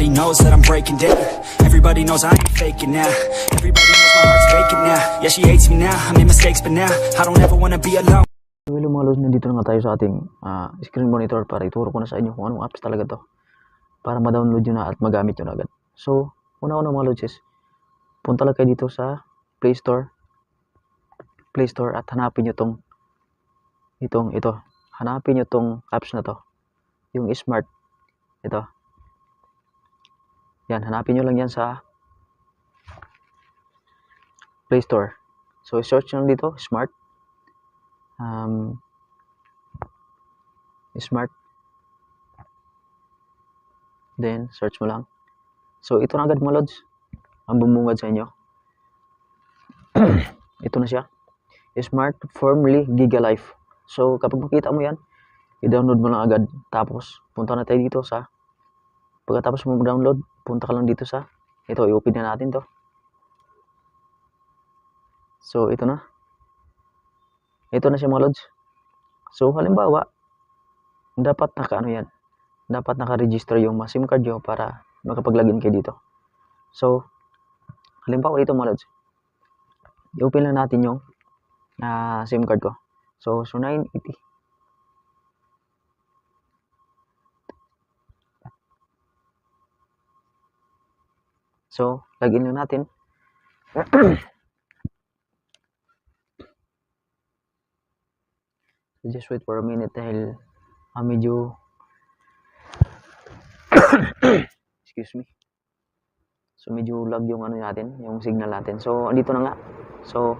Everybody knows that I'm breaking down. Everybody knows I ain't faking now. Everybody knows my heart's vacant now. Yeah, she hates me now. I made mistakes, but now I don't ever wanna be alone. Hello mga lods, nandito na nga tayo sa ating ah, screen monitor para ituro ko na sa inyo kung anong apps talaga to para ma-download nyo na at magamit nyo na agad. So, una-una mga lods is, punta lang kayo dito sa Play Store, Play Store at hanapin nyo tong itong ito. Hanapin nyo tong apps na to. Yung Smart. Ito. Yan, hanapin nyo lang yan sa Play Store. So, search nyo dito, Smart. Um, Smart. Then, search mo lang. So, ito na agad mga lods. Ang bumungad sa inyo. ito na siya. Smart Formally Giga Life. So, kapag makita mo yan, i-download mo lang agad. Tapos, punta na tayo dito sa pagkatapos mo mag-download, punta ka lang dito sa ito, i-open na natin to. So, ito na. Ito na siya mga lods. So, halimbawa, dapat naka ano yan, dapat naka-register yung mga SIM card nyo para makapag-login kayo dito. So, halimbawa dito mga lods, i-open lang natin yung ah, SIM card ko. So, so 980. So, login lang natin. So, just wait for a minute dahil ah, medyo excuse me. So, medyo lag yung ano natin, yung signal natin. So, andito na nga. So,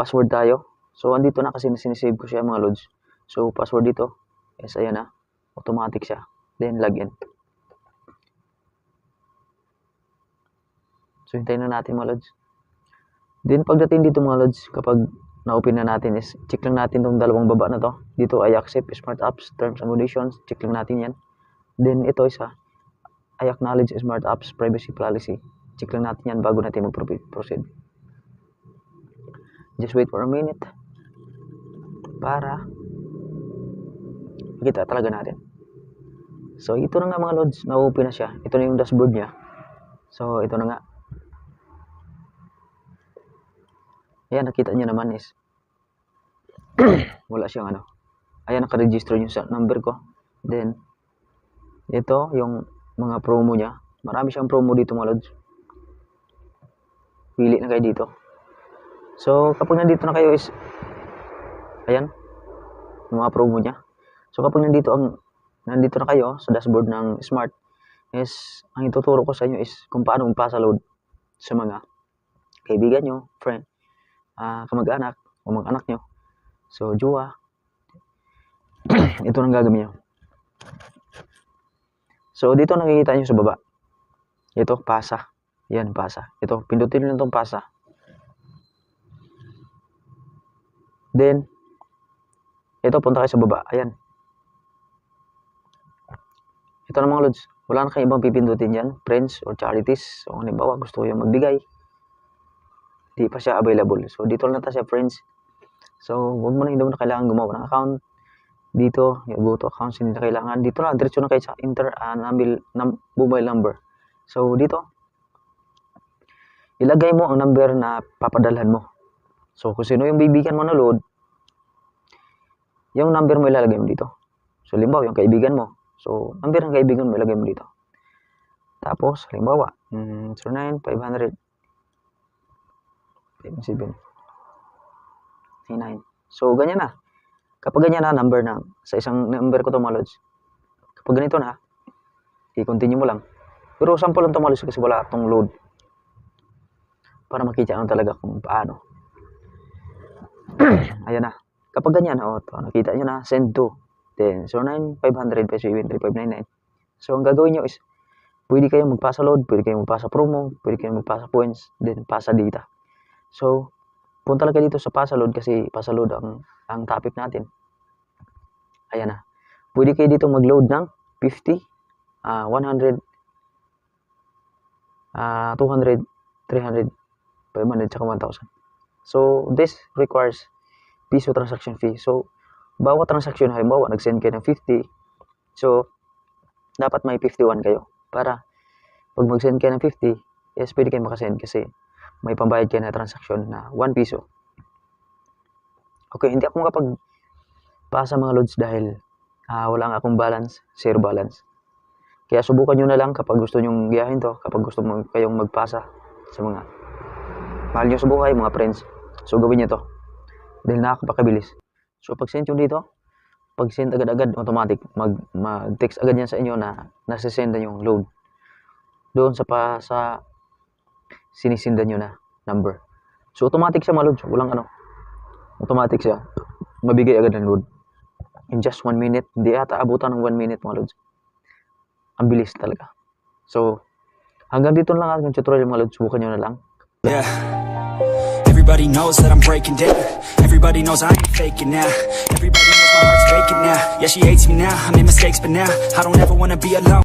password tayo. So, andito na kasi sinisave ko siya mga loads. So, password dito. Yes, ayan na. Automatic siya. Then, login. So, hintayin na natin mga loads. Then, pagdating dito mga loads, kapag na-open na natin is, check lang natin tong dalawang baba na to. Dito ay accept smart apps, terms and conditions. Check lang natin yan. Then, ito isa, I acknowledge smart apps privacy policy. Check lang natin yan bago natin mag-proceed. Just wait for a minute para makita talaga natin. So, ito na nga mga lods, na-open na siya. Ito na yung dashboard niya. So, ito na nga. Ayan, nakita niyo naman is wala siyang ano. Ayan, nakaregister yung sa number ko. Then, ito, yung mga promo niya. Marami siyang promo dito mga lods. Pili na kayo dito. So, kapag nandito na kayo is, ayan, yung mga promo niya. So, kapag nandito ang, nandito na kayo sa dashboard ng Smart, is, ang ituturo ko sa inyo is kung paano magpasa load sa mga kaibigan nyo, friend, ah kamag-anak, o mag-anak nyo. So, jowa. ito nang gagawin nyo. So, dito nakikita nyo sa baba. Ito, pasa. Yan, pasa. Ito, pindutin nyo itong pasa. Then, ito, punta kayo sa baba. Ayan. Ito na mga lods. Wala na kayong ibang pipindutin dyan. Friends or charities. So, halimbawa, gusto ko yung magbigay. Di pa siya available. So, dito lang na siya, friends. So, huwag mo na, hindi mo na kailangan gumawa ng account. Dito, yung go to accounts, hindi na kailangan. Dito na, diretso na kayo sa inter, uh, nabil, num, mobile number. So, dito, ilagay mo ang number na papadalhan mo. So, kung sino yung bibigyan mo na load, yung number mo ilalagay mo dito. So, limbawa, yung kaibigan mo. So, number ng kaibigan mo ilagay mo dito. Tapos, halimbawa, mm, 09, 500, 57, 9. So, ganyan na. Kapag ganyan na, number na, sa isang number ko to mga lods. Kapag ganito na, i-continue mo lang. Pero sample lang to mga lods kasi wala itong load. Para makita nyo talaga kung paano. Ayan na. Kapag ganyan, oh, to, nakita nyo na, send to. Then, 09, 500, peso 3599. So, ang gagawin nyo is, pwede kayong magpasa load, pwede kayong magpasa promo, pwede kayong magpasa points, then pasa data. So, punta lang kayo dito sa pasa load kasi pasa load ang, ang topic natin. Ayan na. Pwede kayo dito mag-load ng 50, ah 100, ah 200, 300, 500, saka 1,000. So, this requires piso transaction fee. So, bawat transaction, halimbawa, nag-send kayo ng 50. So, dapat may 51 kayo. Para pag mag-send kayo ng 50, yes, pwede kayo makasend kasi may pambayad kayo na transaction na 1 piso. Okay, hindi ako makapag mga loads dahil ah, wala nga akong balance, zero balance. Kaya subukan nyo na lang kapag gusto nyong giyahin to, kapag gusto mo kayong magpasa sa mga mahal nyo sa mga friends. So gawin nyo to. Dahil nakakapakabilis. So pag send nyo dito, pag send agad-agad, automatic, mag, mag-text agad yan sa inyo na nasisend na yung load. Doon sa pa, sa sinisindan nyo na number. So automatic siya mga loads. Walang ano. Automatic siya. Mabigay agad ng load. In just one minute. Hindi ata abutan ng one minute mga loads. Ang bilis talaga. So, hanggang dito lang ang tutorial mga loads. Subukan nyo na lang. Yeah. Everybody knows that I'm breaking down. Everybody knows I ain't faking now. Everybody knows my heart's faking now. Yeah, she hates me now. I made mistakes, but now I don't ever wanna be alone.